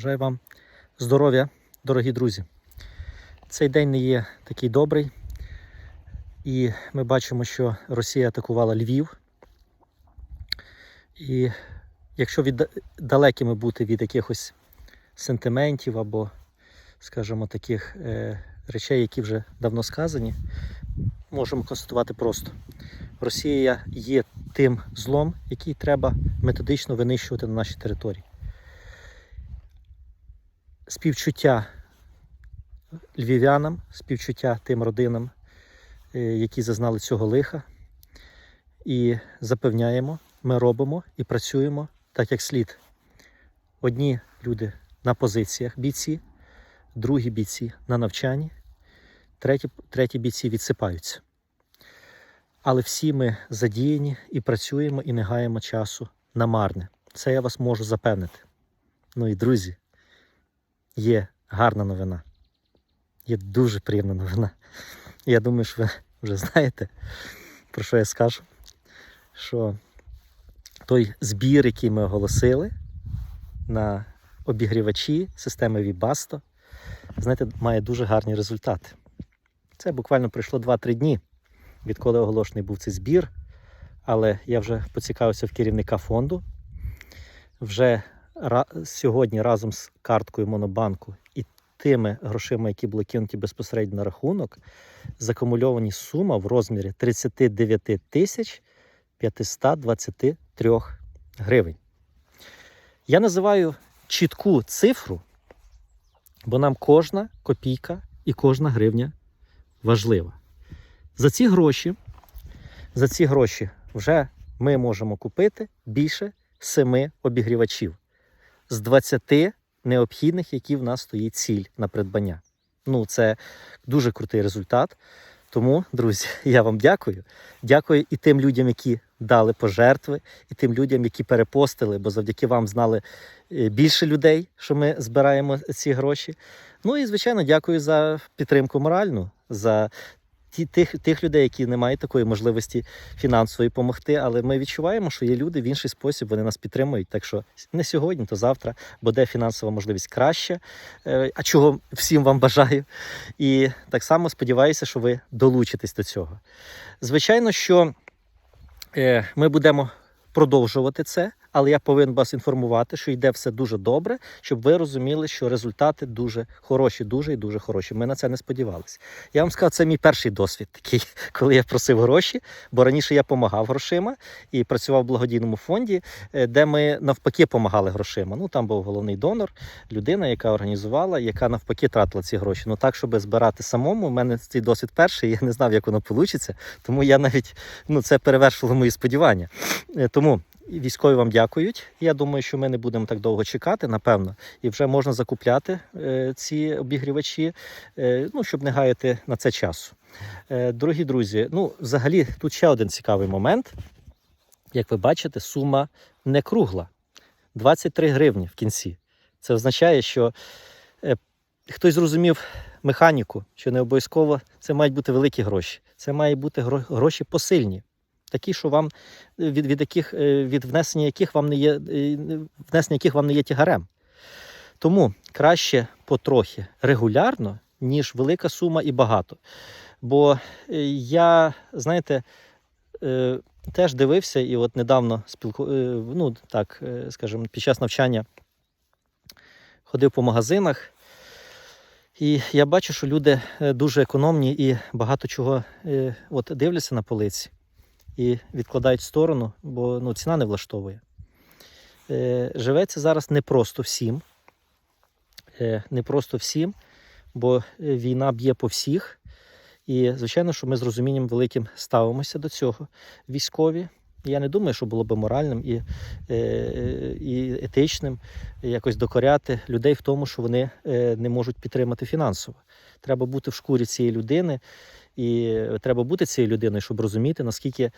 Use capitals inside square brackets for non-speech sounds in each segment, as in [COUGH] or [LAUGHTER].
Бажаю вам здоров'я, дорогі друзі. Цей день не є такий добрий, і ми бачимо, що Росія атакувала Львів. І якщо від, далекими бути від якихось сентиментів або, скажімо, таких е, речей, які вже давно сказані, можемо констатувати просто: Росія є тим злом, який треба методично винищувати на нашій території. Співчуття львів'янам, співчуття тим родинам, е, які зазнали цього лиха. І запевняємо, ми робимо і працюємо так, як слід. Одні люди на позиціях бійці, другі бійці на навчанні, треті, треті бійці відсипаються. Але всі ми задіяні і працюємо, і не гаємо часу на марне. Це я вас можу запевнити. Ну і друзі, є гарна новина. Є дуже приємна новина. Я думаю, що ви вже знаєте, про що я скажу. Що той збір, який ми оголосили на обігрівачі системи Вібасто, знаєте, має дуже гарні результати. Це буквально пройшло 2-3 дні, відколи оголошений був цей збір. Але я вже поцікавився в керівника фонду. Вже сьогодні разом з карткою Монобанку і тими грошима, які були кинуті безпосередньо на рахунок, закумульовані сума в розмірі 39 тисяч 523 гривень. Я називаю чітку цифру, бо нам кожна копійка і кожна гривня важлива. За ці гроші, за ці гроші вже ми можемо купити більше семи обігрівачів з 20 необхідних, які в нас стоїть ціль на придбання. Ну, це дуже крутий результат. Тому, друзі, [LAUGHS] я вам дякую. Дякую і тим людям, які дали пожертви, і тим людям, які перепостили, бо завдяки вам знали е, більше людей, що ми збираємо ці гроші. Ну і звичайно, дякую за підтримку моральну, за ті, тих, тих людей, які не мають такої можливості фінансової допомогти. Але ми відчуваємо, що є люди в інший спосіб, вони нас підтримують. Так що не сьогодні, то завтра буде фінансова можливість краще. Е, А чого всім вам бажаю. І так само сподіваюся, що ви долучитесь до цього. Звичайно, що е, ми будемо продовжувати це, але я повинен вас інформувати, що йде все дуже добре, щоб ви розуміли, що результати дуже хороші, дуже і дуже хороші. Ми на це не сподівалися. Я вам сказав, це мій перший досвід, такий, [LAUGHS] коли я просив гроші, бо раніше я допомагав грошима і працював в благодійному фонді, е, де ми навпаки допомагали грошима. Ну там був головний донор, людина, яка організувала, яка навпаки тратила ці гроші. Ну так, щоб збирати самому, у мене цей досвід перший, я не знав, як воно вийде, тому я навіть ну це перевершило мої сподівання. Е, Військові вам дякують. Я думаю, що ми не будемо так довго чекати, напевно, і вже можна закупляти е, ці обігрівачі, е, ну щоб не гаяти на це часу. Е, дорогі друзі, ну взагалі тут ще один цікавий момент. Як ви бачите, сума не кругла 23 гривні в кінці. Це означає, що хтось зрозумів механіку, що не обов'язково це мають бути великі гроші. Це мають бути гроші посильні. Такі, що вам від, від яких е, від внесення яких вам не є е, внесення яких вам не є тягарем. Тому краще потрохи регулярно, ніж велика сума і багато. Бо е, я, знаєте, е, теж дивився, і от недавно спілку... е, ну так, е, скажімо, під час навчання ходив по магазинах. І я бачу, що люди е, дуже економні і багато чого е, от дивляться на полиці і відкладають в сторону, бо ну, ціна не влаштовує. Е, живеться зараз не просто всім. Е, не просто всім, бо е, війна б'є по всіх. І, звичайно, що ми з розумінням великим ставимося до цього. Військові. Я не думаю, що було би моральним і, е, і етичним якось докоряти людей в тому, що вони е, не можуть підтримати фінансово. Треба бути в шкурі цієї людини, і треба бути цією людиною, щоб розуміти, наскільки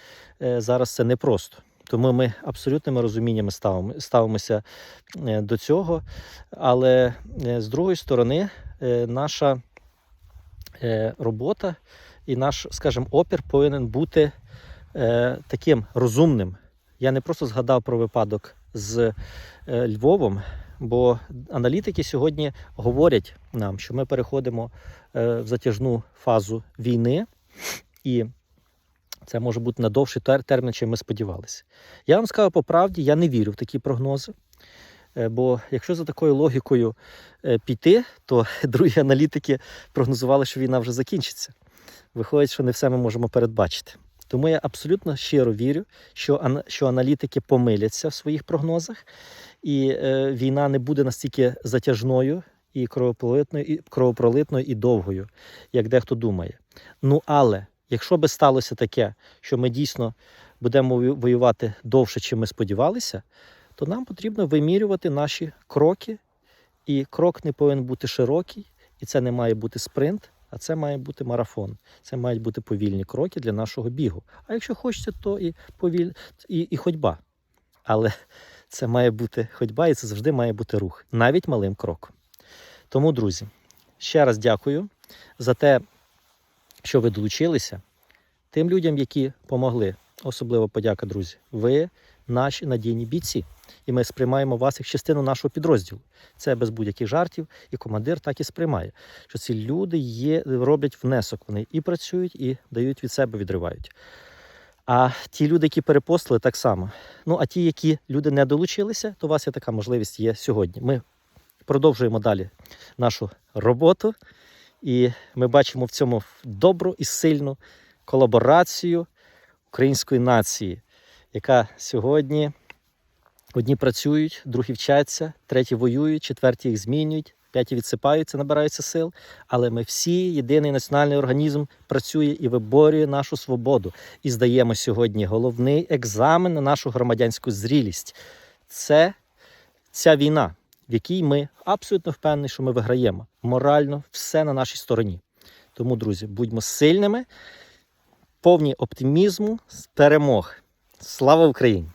е, зараз це непросто. Тому ми абсолютними розуміннями ставимо, ставимося до цього. Але з другої сторони, наша робота і наш, скажімо, опір повинен бути е, таким розумним. Я не просто згадав про випадок з е, Львовом, бо аналітики сьогодні говорять нам, що ми переходимо е, в затяжну фазу війни, і це може бути на довший тер- термін, чим ми сподівалися. Я вам скажу по правді, я не вірю в такі прогнози. Е, Бо якщо за такою логікою е, піти, то [LAUGHS] другі аналітики прогнозували, що війна вже закінчиться. Виходить, що не все ми можемо передбачити. Тому я абсолютно щиро вірю, що, що аналітики помиляться в своїх прогнозах, і е, війна не буде настільки затяжною і кровопролитною, і кровопролитною і довгою, як дехто думає. Ну але якщо би сталося таке, що ми дійсно будемо воювати довше, чим ми сподівалися, то нам потрібно вимірювати наші кроки. І крок не повинен бути широкий, і це не має бути спринт, а це має бути марафон. Це мають бути повільні кроки для нашого бігу. А якщо хочеться, то і повіль... і, і ходьба. Але [LAUGHS] це має бути ходьба, і це завжди має бути рух, навіть малим кроком. Тому, друзі, ще раз дякую за те, що ви долучилися. Тим людям, які помогли. Особливо подяка, друзі. Ви наші надійні бійці. І ми сприймаємо вас як частину нашого підрозділу. Це без будь-яких жартів, і командир так і сприймає, що ці люди є, роблять внесок. Вони і працюють, і дають від себе, відривають. А ті люди, які перепостили, так само. Ну а ті, які люди не долучилися, то у вас є така можливість є сьогодні. Ми продовжуємо далі нашу роботу, і ми бачимо в цьому добру і сильну колаборацію української нації, яка сьогодні одні працюють, другі вчаться, треті воюють, четверті їх змінюють, п'яті відсипаються, набираються сил. Але ми всі, єдиний національний організм, працює і виборює нашу свободу. І здаємо сьогодні головний екзамен на нашу громадянську зрілість. Це ця війна, в якій ми абсолютно впевнені, що ми виграємо. Морально все на нашій стороні. Тому, друзі, будьмо сильними, повні оптимізму, перемог. Слава Україні!